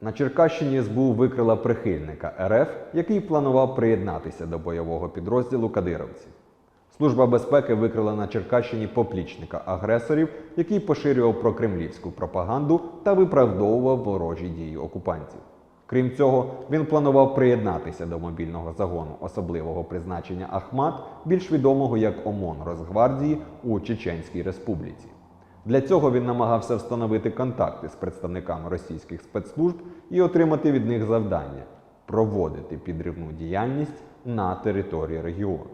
На Черкащині СБУ викрила прихильника РФ, який планував приєднатися до бойового підрозділу кадировців. Служба безпеки викрила на Черкащині поплічника агресорів, який поширював прокремлівську пропаганду та виправдовував ворожі дії окупантів. Крім цього, він планував приєднатися до мобільного загону особливого призначення Ахмат, більш відомого як ОМОН Росгвардії у Чеченській Республіці. Для цього він намагався встановити контакти з представниками російських спецслужб і отримати від них завдання проводити підривну діяльність на території регіону.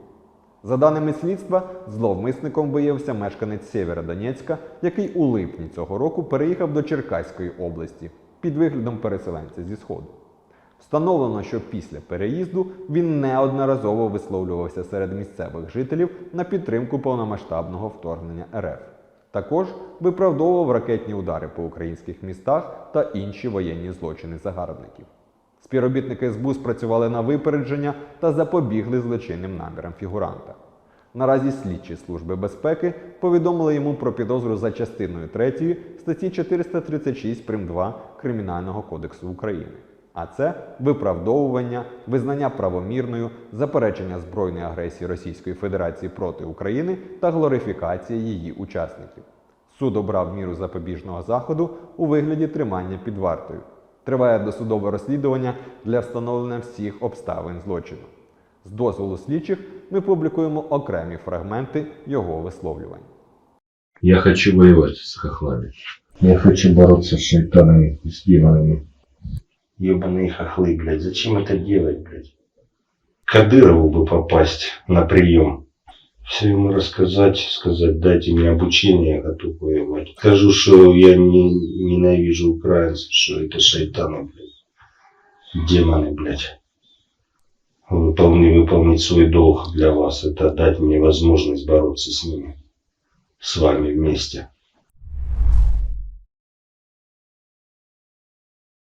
За даними слідства, зловмисником виявився мешканець Сєвєродонецька, який у липні цього року переїхав до Черкаської області під виглядом переселенця зі Сходу. Встановлено, що після переїзду він неодноразово висловлювався серед місцевих жителів на підтримку повномасштабного вторгнення РФ. Також виправдовував ракетні удари по українських містах та інші воєнні злочини загарбників. Співробітники СБУ спрацювали на випередження та запобігли злочинним намірам фігуранта. Наразі слідчі служби безпеки повідомили йому про підозру за частиною 3 статті 436 прим. 2 Кримінального кодексу України. А це виправдовування, визнання правомірною, заперечення збройної агресії Російської Федерації проти України та глорифікація її учасників. Суд обрав міру запобіжного заходу у вигляді тримання під вартою. Триває досудове розслідування для встановлення всіх обставин злочину. З дозволу слідчих ми публікуємо окремі фрагменти його висловлювань. Я хочу воевать с хохлами. Я хочу бороться с шайтанами с демонами. Ебаные хохлы, блядь, зачем это делать, блядь? Кадырову бы попасть на прием. Все ему рассказать, сказать, дайте мне обучение, я готов воевать. Скажу, что я не, ненавижу украинцев, что это шайтаны, блядь. Демоны, блядь. Выполни, выполнить свой долг для вас, это дать мне возможность бороться с ними. С вами вместе.